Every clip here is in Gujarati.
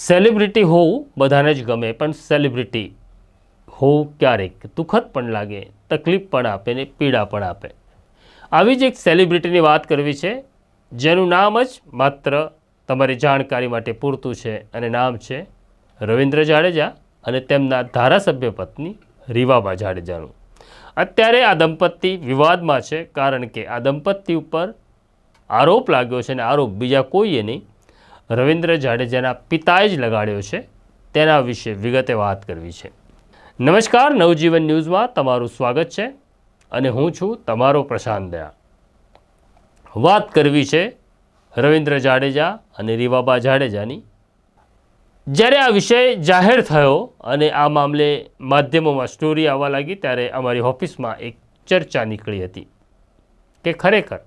સેલિબ્રિટી હોવું બધાને જ ગમે, પણ સેલિબ્રિટી હોવું ક્યારેક દુઃખદ પણ લાગે, તકલીફ પણ આપે ને પીડા પણ આપે. આવી જ એક સેલિબ્રિટીની વાત કરવી છે, જેનું નામ જ માત્ર તમારી જાણકારી માટે પૂરતું છે અને નામ છે રવિન્દ્ર જાડેજા અને તેમના ધારાસભ્ય પત્ની રીવાબા જાડેજાનું. અત્યારે આ દંપતી વિવાદમાં છે, કારણ કે આ દંપતી ઉપર આરોપ લાગ્યો છે અને આરોપ બીજા કોઈએ નહીં રવિન્દ્ર જાડેજાના પિતાએ જ લગાડ્યો છે. તેના વિશે વિગતે વાત કરવી છે. નમસ્કાર, નવજીવન ન્યૂઝમાં તમારું સ્વાગત છે અને હું છું તમારો પ્રશાંત દયા. વાત કરવી છે રવિન્દ્ર જાડેજા અને રીવાબા જાડેજાની. જ્યારે આ વિષય જાહેર થયો અને આ મામલે માધ્યમોમાં સ્ટોરી આવવા લાગી, ત્યારે અમારી ઓફિસમાં એક ચર્ચા નીકળી હતી કે ખરેખર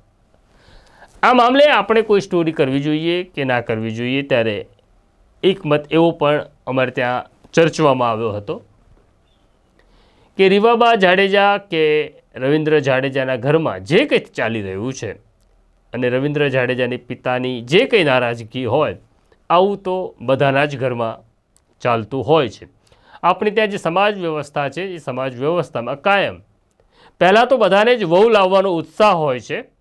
આ મામલે આપણે કોઈ સ્ટોરી કરવી જોઈએ કે ના કરવી જોઈએ ત્યારે એક મત એવો પણ અમારે ત્યાં ચર્ચવામાં આવ્યો હતો કે રીવાબા જાડેજા કે રવિન્દ્ર જાડેજાના ઘરમાં જે કંઈ ચાલી રહ્યું છે અને રવિન્દ્ર જાડેજાની પિતાની જે કંઈ નારાજગી હોય, આવું તો બધાના જ ઘરમાં ચાલતું હોય છે. આપણે ત્યાં જે સમાજ વ્યવસ્થા છે, એ સમાજ વ્યવસ્થામાં કાયમ પહેલાં તો બધાને જ વહુ લાવવાનો ઉત્સાહ હોય છે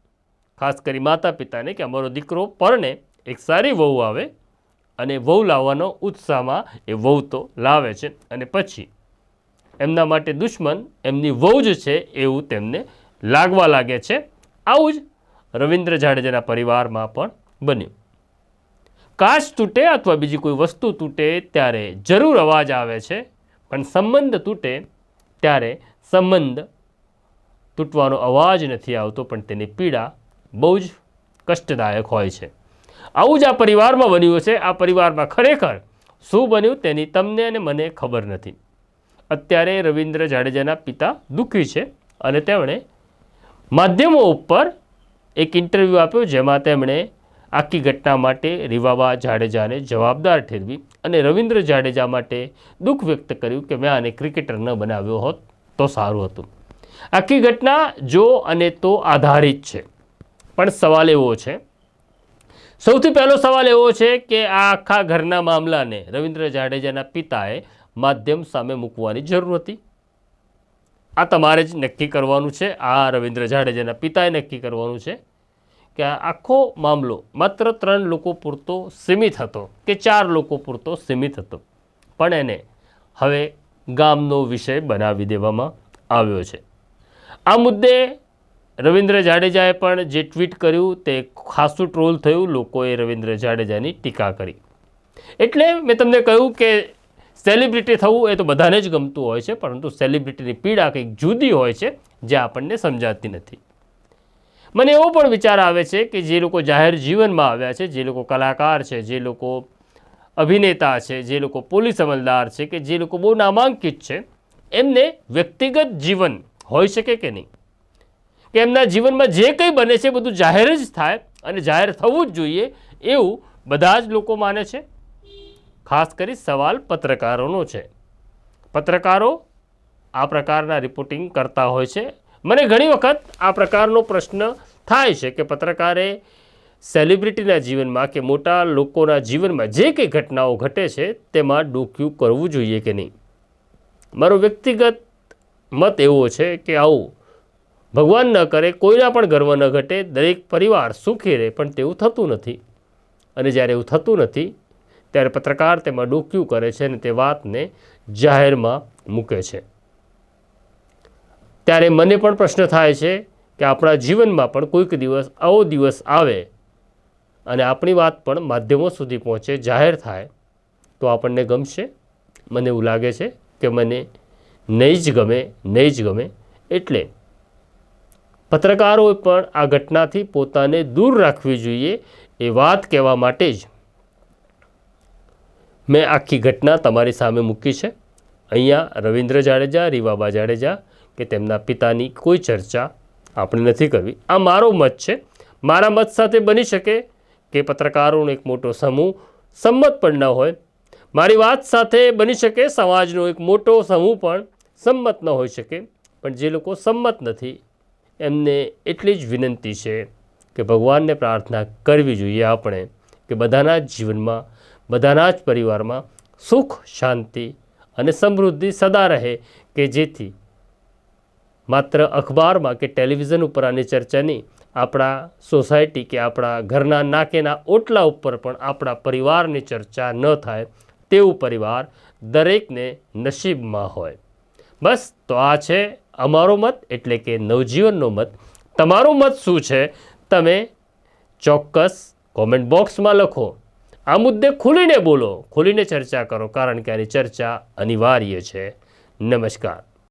ખાસ કરી માતા પિતાને કે અમારો દીકરો પરણે એક સારી વહુ આવે અને વહુ લાવવાનો ઉત્સાહમાં એ વહુ તો લાવે છે. અને પછી એમના માટે દુશ્મન એમની વહુ જ છે એવું તેમને લાગવા લાગે છે. આવું જ રવિન્દ્ર જાડેજાના પરિવારમાં પણ બન્યું. કાચ તૂટે અથવા બીજી કોઈ વસ્તુ તૂટે ત્યારે જરૂર અવાજ આવે છે, પણ સંબંધ તૂટે ત્યારે સંબંધ તૂટવાનો અવાજ નથી આવતો, પણ તેની પીડા બહુ જ કષ્ટદાયક હોય છે. આવું જ આ પરિવારમાં બન્યું છે આ પરિવારમાં ખરેખર શું બન્યું તેની તમને અને મને ખબર નથી. અત્યારે રવિન્દ્ર જાડેજાના પિતા દુઃખી છે અને તેમણે માધ્યમો ઉપર એક ઇન્ટરવ્યૂ આપ્યો જેમાં તેમણે આખી ઘટના માટે રીવાબા જાડેજાને જવાબદાર ઠેરવી અને રવિન્દ્ર જાડેજા માટે દુઃખ વ્યક્ત કર્યું કે મેં આને ક્રિકેટર ન બનાવ્યો હોત તો સારું હતું. આખી ઘટના જો અને તો આધારિત છે. પણ સવાલ એવો છે. સૌથી પહેલો સવાલ એવો છે કે આ આખા ઘરના મામલાને રવિન્દ્ર જાડેજાના પિતાએ માધ્યમ સામે મૂકવાની જરૂર હતી. આ તમારે જ નક્કી કરવાનું છે. આ રવિન્દ્ર જાડેજાના પિતાએ નક્કી કરવાનું છે કે આખો મામલો માત્ર ત્રણ લોકો પૂરતો સીમિત હતો કે ચાર લોકો પૂરતો સીમિત હતો. પણ એને હવે ગામનો વિષય બનાવી દેવામાં આવ્યો છે. આ મુદ્દે રવિન્દ્ર જાડેજાએ પણ જે ટ્વીટ કર્યું તે ખાસું ટ્રોલ થયું, લોકોએ રવિન્દ્ર જાડેજાની ટીકા કરી. એટલે મેં તમને કહ્યું કે સેલિબ્રિટી થવું એ તો બધાને જ ગમતું હોય છે, પરંતુ સેલિબ્રિટીની પીડા કંઈક જુદી હોય છે જે આપણને સમજાતી નથી. મને એવો પણ વિચાર આવે છે કે જે લોકો જાહેર જીવનમાં આવ્યા છે, જે લોકો કલાકાર છે, જે લોકો અભિનેતા છે, જે લોકો પોલીસ અમલદાર છે કે જે લોકો બહુ નામાંકિત છે, એમને વ્યક્તિગત જીવન હોઈ શકે કે નહીં? કે એમના જીવનમાં જે કંઈ બને છે બધું જાહેર જ થાય અને જાહેર થવું જ જોઈએ એવું બધા જ લોકો માને છે. ખાસ કરી સવાલ પત્રકારોનો છે. પત્રકારો આ પ્રકારના રિપોર્ટિંગ કરતા હોય છે. મને ઘણી વખત આ પ્રકારનો પ્રશ્ન થાય છે કે પત્રકારે સેલિબ્રિટીના જીવનમાં કે મોટા લોકોના જીવનમાં જે કંઈ ઘટનાઓ ઘટે છે તેમાં ડોક્યુ કરવું જોઈએ કે નહીં? મારો વ્યક્તિગત મત એવો છે કે આવું ભગવાન ન કરે, કોઈના પણ ગર્વ ન ઘટે, દરેક પરિવાર સુખી રહે, પણ તેવું થતું નથી. અને જ્યારે એવું થતું નથી, ત્યારે પત્રકાર તેમાં ડોક્યું કરે છે અને તે વાતને જાહેરમાં મૂકે છે. ત્યારે મને પણ પ્રશ્ન થાય છે કે આપણા જીવનમાં પણ કોઈક દિવસ આવો દિવસ આવે અને આપણી વાત પણ માધ્યમો સુધી પહોંચે, જાહેર થાય, તો આપણને ગમશે? મને એવું લાગે છે કે મને નહીં જ ગમે, નહીં જ ગમે, એટલે પત્રકારોએ પણ આ ઘટનાથી પોતાને દૂર રાખવી જોઈએ એ વાત કહેવા માટે જ. મેં આખી ઘટના તમારી સામે મૂકી છે. અહીંયા રવિન્દ્ર જાડેજા, રીવાબા જાડેજા કે તેમના પિતાની કોઈ ચર્ચા આપણે નથી કરવી. આ મારો મત છે. મારા મત સાથે બની શકે કે પત્રકારોનો એક મોટો સમૂહ સંમત પણ ન હોય. મારી વાત સાથે બની શકે, સમાજનો એક મોટો સમૂહ પણ સંમત ન હોઈ શકે. પણ જે લોકો સંમત નથી એમને એટલી જ વિનંતી છે કે ભગવાનને પ્રાર્થના કરવી જોઈએ આપણે કે બધાના જ જીવનમાં, બધાના જ પરિવારમાં સુખ, શાંતિ અને સમૃદ્ધિ સદા રહે કે જેથી માત્ર અખબારમાં કે ટેલિવિઝન ઉપર આની ચર્ચા નહીં આપણા સોસાયટી કે આપણા ઘરના નાકેના ઓટલા ઉપર પણ આપણા પરિવારની ચર્ચા ન થાય તેવું પરિવાર દરેકને નસીબમાં હોય. બસ તો આ છે અમારો મત એટલે કે નવજીવનનો મત, તમારો મત શું છે? તમે ચોક્કસ કોમેન્ટ બોક્સમાં લખો. આ મુદ્દે ખુલીને બોલો, ખુલીને ચર્ચા કરો, કારણ કે આની ચર્ચા અનિવાર્ય છે. નમસ્કાર.